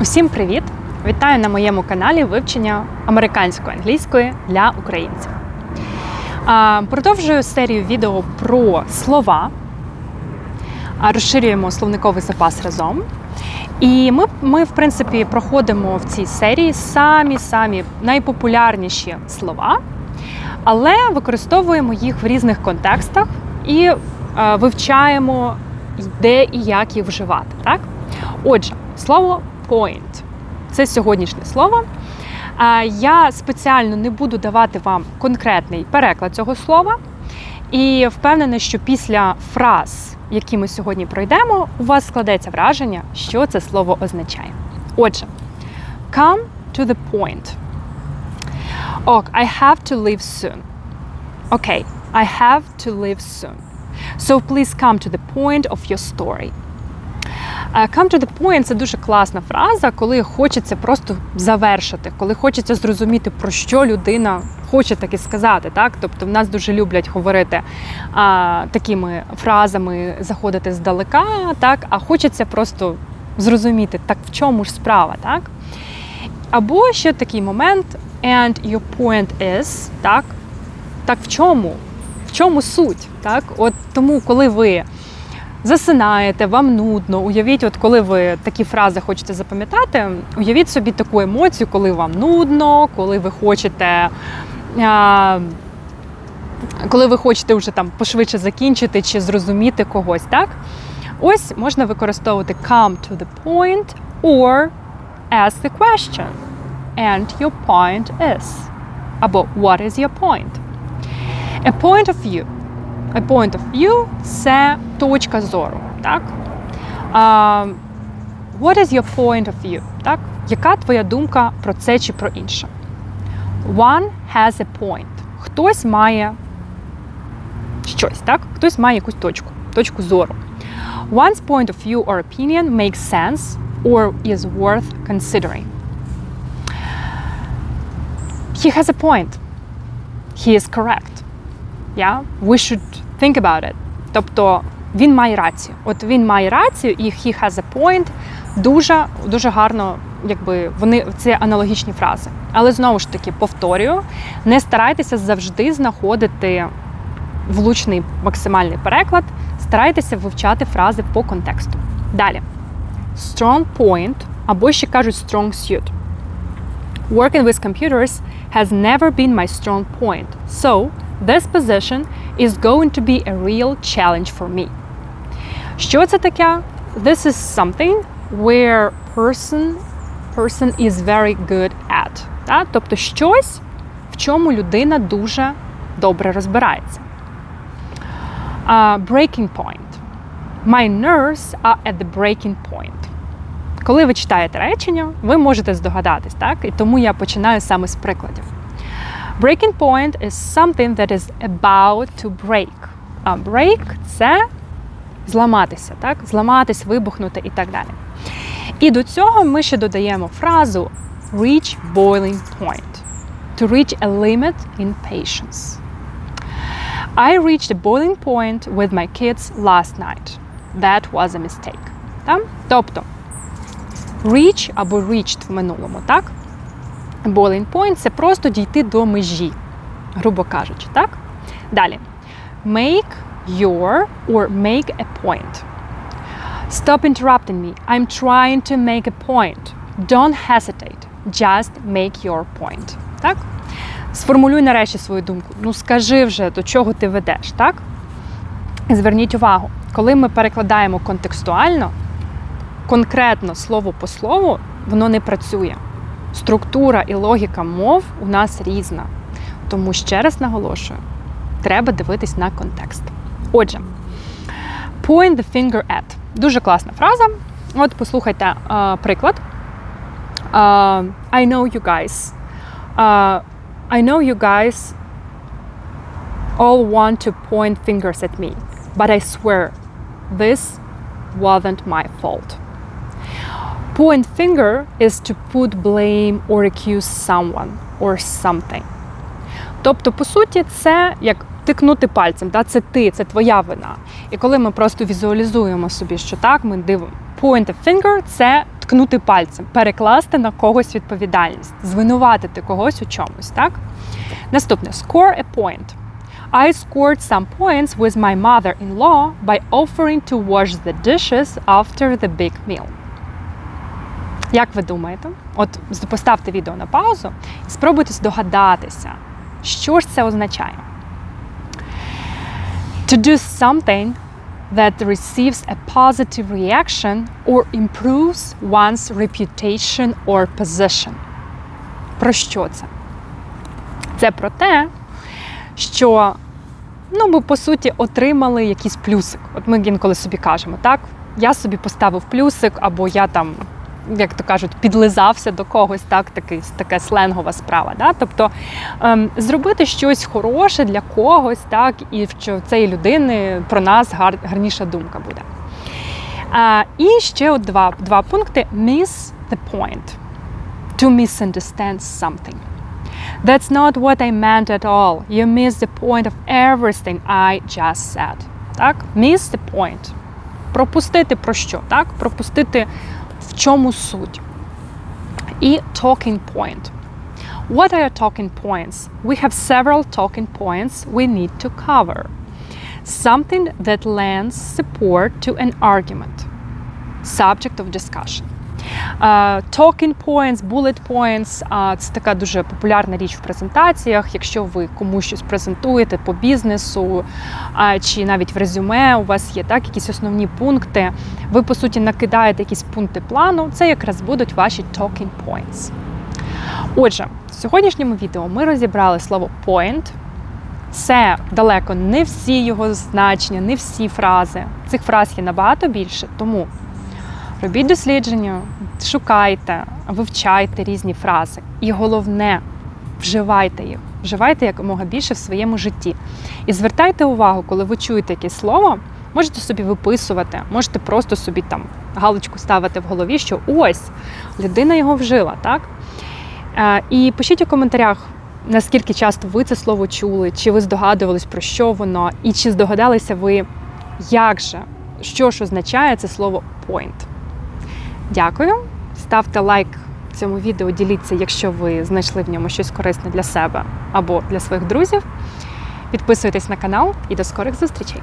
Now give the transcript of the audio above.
Усім привіт! Вітаю на моєму каналі вивчення американської англійської для українців. Продовжую серію відео про слова. Розширюємо словниковий запас разом. І ми, ми, в принципі, проходимо в цій серії самі-самі найпопулярніші слова, але використовуємо їх в різних контекстах і е, вивчаємо, де і як їх вживати. Так? Отже, слово point це сьогоднішнє слово. Я спеціально не буду давати вам конкретний переклад цього слова. І впевнена, що після фраз, які ми сьогодні пройдемо, у вас складеться враження, що це слово означає. Отже, come to the point. Ок, I have to leave soon. Okay, I have to leave soon. So please come to the point of your story. Come to the point – це дуже класна фраза, коли хочеться просто завершити, коли хочеться зрозуміти, про що людина хоче таки сказати. Так? Тобто в нас дуже люблять говорити а, такими фразами, заходити здалека, так? а хочеться просто зрозуміти, так в чому ж справа. Так? Або ще такий момент, and your point is, так, так в чому? В чому суть? Так? От Тому, коли ви засинаєте, вам нудно. Уявіть, от коли ви такі фрази хочете запам'ятати, уявіть собі таку емоцію, коли вам нудно, коли ви хочете. А, коли ви хочете вже там пошвидше закінчити чи зрозуміти когось, так? Ось можна використовувати come to the point or ask the question. And your point is. Або what is your point? A point of view A point of view – це точка зору. Так? Uh, what is your point of view? Так? Яка твоя думка про це чи про інше? One has a point. Хтось має щось, так? Хтось має якусь точку, точку зору. One's point of view or opinion makes sense or is worth considering. He has a point. He is correct. Yeah? We should think about it. Тобто він має рацію. От він має рацію, і he has a point. Дуже дуже гарно, якби вони це аналогічні фрази. Але знову ж таки повторюю: не старайтеся завжди знаходити влучний максимальний переклад. Старайтеся вивчати фрази по контексту. Далі. Strong point, або ще кажуть strong suit. Working with computers has never been my strong point. So, this position is going to be a real challenge for me. Що це таке? This is something where person, person is very good at. Так? Тобто щось, в чому людина дуже добре розбирається. Uh, breaking point. My nerves are at the breaking point. Коли ви читаєте речення, ви можете здогадатись, так? І тому я починаю саме з прикладів. Breaking point is something that is about to break. А break це зламатися, так? Зламатись, вибухнути і так далі. І до цього ми ще додаємо фразу reach boiling point. To reach a limit in patience. I reached a boiling point with my kids last night. That was a mistake. Так? Тобто reach або reached в минулому, так? Boiling point це просто дійти до межі, грубо кажучи, так? Далі. Make your or make a point. Stop interrupting me. I'm trying to make a point. Don't hesitate. Just make your point. Так? Сформулюй нарешті свою думку. Ну скажи вже, до чого ти ведеш, так? Зверніть увагу, коли ми перекладаємо контекстуально, конкретно слово по слову, воно не працює. Структура і логіка мов у нас різна. Тому ще раз наголошую, треба дивитись на контекст. Отже, point the finger at. Дуже класна фраза. От послухайте uh, приклад. Uh, I know you guys. Uh, I know you guys all want to point fingers at me, but I swear this wasn't my fault. Point finger is to put blame or accuse someone or something. Тобто, по суті, це як тикнути пальцем, да? це ти, це твоя вина. І коли ми просто візуалізуємо собі, що так, ми дивимо point a finger – це ткнути пальцем, перекласти на когось відповідальність, звинуватити когось у чомусь. Так? Наступне score a point. I scored some points with my mother-in-law by offering to wash the dishes after the big meal. Як ви думаєте? От поставте відео на паузу і спробуйте здогадатися, що ж це означає. To do something that receives a positive reaction or improves one's reputation or position. Про що це? Це про те, що ну, ми по суті отримали якийсь плюсик. От ми інколи собі кажемо, так, я собі поставив плюсик, або я там, як то кажуть, підлизався до когось, так, такий, така сленгова справа. Да? Тобто ем, зробити щось хороше для когось, так, і в цієї людини про нас гар, гарніша думка буде. А, і ще от два, два пункти: miss the point. To misunderstand something. That's not what I meant at all. You missed the point of everything I just said. Так? Miss the point. Пропустити про що? Так? Пропустити в чому суть. І talking point. What are your talking points? We have several talking points we need to cover. Something that lends support to an argument. Subject of discussion. Uh, talking points, bullet points це така дуже популярна річ в презентаціях. Якщо ви комусь щось презентуєте по бізнесу чи навіть в резюме, у вас є так якісь основні пункти. Ви по суті накидаєте якісь пункти плану. Це якраз будуть ваші talking points. Отже, в сьогоднішньому відео ми розібрали слово point. Це далеко не всі його значення, не всі фрази. Цих фраз є набагато більше, тому робіть дослідження, шукайте, вивчайте різні фрази. І головне, вживайте їх. Вживайте якомога більше в своєму житті. І звертайте увагу, коли ви чуєте якесь слово, можете собі виписувати, можете просто собі там галочку ставити в голові, що ось людина його вжила, так? Е, І пишіть у коментарях, наскільки часто ви це слово чули, чи ви здогадувались, про що воно, і чи здогадалися ви, як же, що ж означає це слово point. Дякую. Ставте лайк цьому відео, діліться, якщо ви знайшли в ньому щось корисне для себе або для своїх друзів. Підписуйтесь на канал і до скорих зустрічей!